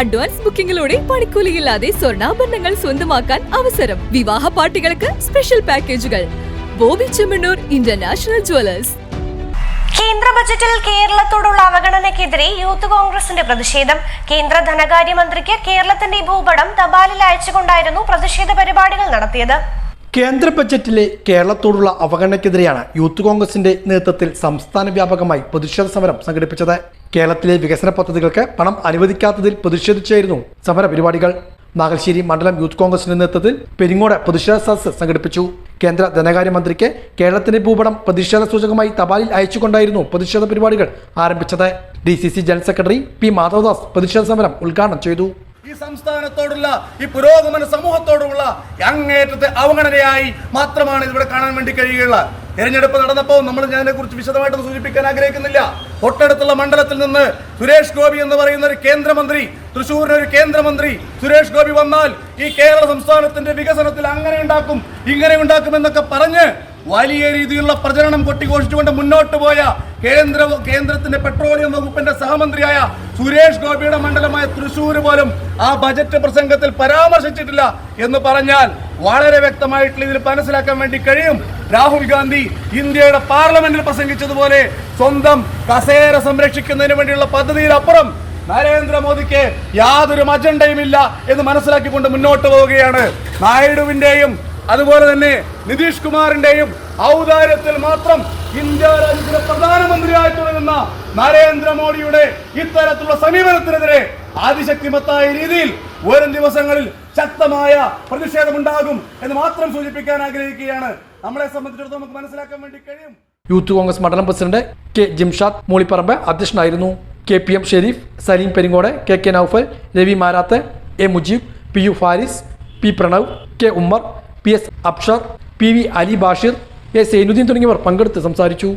Advance ബുക്കിംഗിലൂടെ പണിക്കൂലിയില്ലാതെ സ്വർണാഭരണങ്ങൾ സ്വന്തമാക്കാൻ അവസരം. വിവാഹ പാർട്ടികൾക്ക് സ്പെഷ്യൽ പാക്കേജുകൾ. Boby Chemmanur international jewellers. കേന്ദ്ര ബജറ്റിൽ കേരളത്തോടുള്ള അവഗണനയ്ക്കെതിരെ യൂത്ത് കോൺഗ്രസിന്റെ പ്രതിഷേധം. കേന്ദ്ര ധനകാര്യമന്ത്രിക്ക് കേരളത്തിന്റെ ഭൂപടം തപാലിൽ അയച്ചുകൊണ്ടായിരുന്നു പ്രതിഷേധ പരിപാടികൾ നടത്തിയത്. കേന്ദ്ര ബജറ്റിലെ കേരളത്തോടുള്ള അവഗണനയ്ക്കെതിരെയാണ് യൂത്ത് കോൺഗ്രസിന്റെ നേതൃത്വത്തിൽ സംസ്ഥാന വ്യാപകമായി പ്രതിഷേധ സമരം സംഘടിപ്പിച്ചത്. കേരളത്തിലെ വികസന പദ്ധതികൾക്ക് പണം അനുവദിക്കാത്തതിൽ പ്രതിഷേധിച്ചായിരുന്നു സമര പരിപാടികൾ. നാഗൽശ്ശേരി മണ്ഡലം യൂത്ത് കോൺഗ്രസിന്റെ നേതൃത്വത്തിൽ പെരിങ്ങോട് പ്രതിഷേധ സദസ് സംഘടിപ്പിച്ചു. കേന്ദ്ര ധനകാര്യമന്ത്രിക്ക് കേരളത്തിന്റെ ഭൂപടം പ്രതിഷേധ സൂചകമായി തപാലിൽ അയച്ചുകൊണ്ടായിരുന്നു പ്രതിഷേധ പരിപാടികൾ ആരംഭിച്ചത്. D C C general secretary P Madhavadas പ്രതിഷേധ സമരം ഉദ്ഘാടനം ചെയ്തു. ഈ സംസ്ഥാനത്തോടുള്ള ഈ പുരോഗമന സമൂഹത്തോടുള്ള അങ്ങേറ്റത്തെ അവഗണനയായി മാത്രമാണ് ഇവിടെ കാണാൻ വേണ്ടി കഴിയുകയുള്ള തെരഞ്ഞെടുപ്പ് നടന്നപ്പോൾ നമ്മൾ ഞാനെ കുറിച്ച് വിശദമായിട്ട് സൂചിപ്പിക്കാൻ ആഗ്രഹിക്കുന്നില്ല. തൊട്ടടുത്തുള്ള മണ്ഡലത്തിൽ നിന്ന് സുരേഷ് ഗോപി എന്ന് പറയുന്ന ഒരു കേന്ദ്രമന്ത്രി തൃശ്ശൂരിന് ഒരു കേന്ദ്രമന്ത്രി സുരേഷ് ഗോപി വന്നാൽ ഈ കേരള സംസ്ഥാനത്തിന്റെ വികസനത്തിൽ അങ്ങനെ ഉണ്ടാക്കും ഇങ്ങനെ ഉണ്ടാക്കും എന്നൊക്കെ പറഞ്ഞ് വലിയ രീതിയിലുള്ള പ്രചരണം കൊട്ടിഘോഷിച്ചുകൊണ്ട് മുന്നോട്ട് പോയ കേന്ദ്ര കേന്ദ്രത്തിന്റെ പെട്രോളിയം വകുപ്പിന്റെ സഹമന്ത്രിയായ സുരേഷ് ഗോപിയുടെ മണ്ഡലമായ തൃശ്ശൂർ പോലും ആ ബജറ്റ് പ്രസംഗത്തിൽ പരാമർശിച്ചിട്ടില്ല എന്ന് പറഞ്ഞാൽ വളരെ വ്യക്തമായിട്ടുള്ള ഇതിൽ മനസ്സിലാക്കാൻ വേണ്ടി കഴിയും. രാഹുൽ ഗാന്ധി ഇന്ത്യയുടെ പാർലമെന്റിൽ പ്രസംഗിച്ചതുപോലെ സ്വന്തം കസേര സംരക്ഷിക്കുന്നതിന് വേണ്ടിയുള്ള പദ്ധതിയിലപ്പുറം നരേന്ദ്രമോദിക്ക് യാതൊരു അജണ്ടയും ഇല്ല എന്ന് മനസ്സിലാക്കിക്കൊണ്ട് മുന്നോട്ട് പോവുകയാണ്. നായിഡുവിന്റെയും അതുപോലെ തന്നെ നിതീഷ് കുമാറിന്റെയും ഔദാര്യത്തിൽ മാത്രം ഇന്ത്യ രാജ്യത്തിന്റെ പ്രധാനമന്ത്രിയായി തുടരുന്ന നരേന്ദ്രമോദിയുടെ ഇത്തരത്തിലുള്ള സമീപനത്തിനെതിരെ അതിശക്തിമത്തായ രീതിയിൽ വരും ദിവസങ്ങളിൽ ശക്തമായ പ്രതിഷേധമുണ്ടാകും എന്ന് മാത്രം സൂചിപ്പിക്കാൻ ആഗ്രഹിക്കുകയാണ്. നമ്മളെ സംബന്ധിച്ചിടത്തോളം നമുക്ക് മനസ്സിലാക്കാൻ വേണ്ടി കഴിയും. യൂത്ത് കോൺഗ്രസ് മണ്ഡലം പ്രസിഡന്റ് കെ ജിംഷാദ് മൂളിപ്പറമ്പ് അധ്യക്ഷനായിരുന്നു. K P M Sherif Saleem Peringode K K Noufal Ravi Marath A Mujeeb P U Faris P Pranav K Ummer P S Absher P V Ali Bashir A Sainudheen തുടങ്ങിയവർ പങ്കെടുത്ത് സംസാരിച്ചു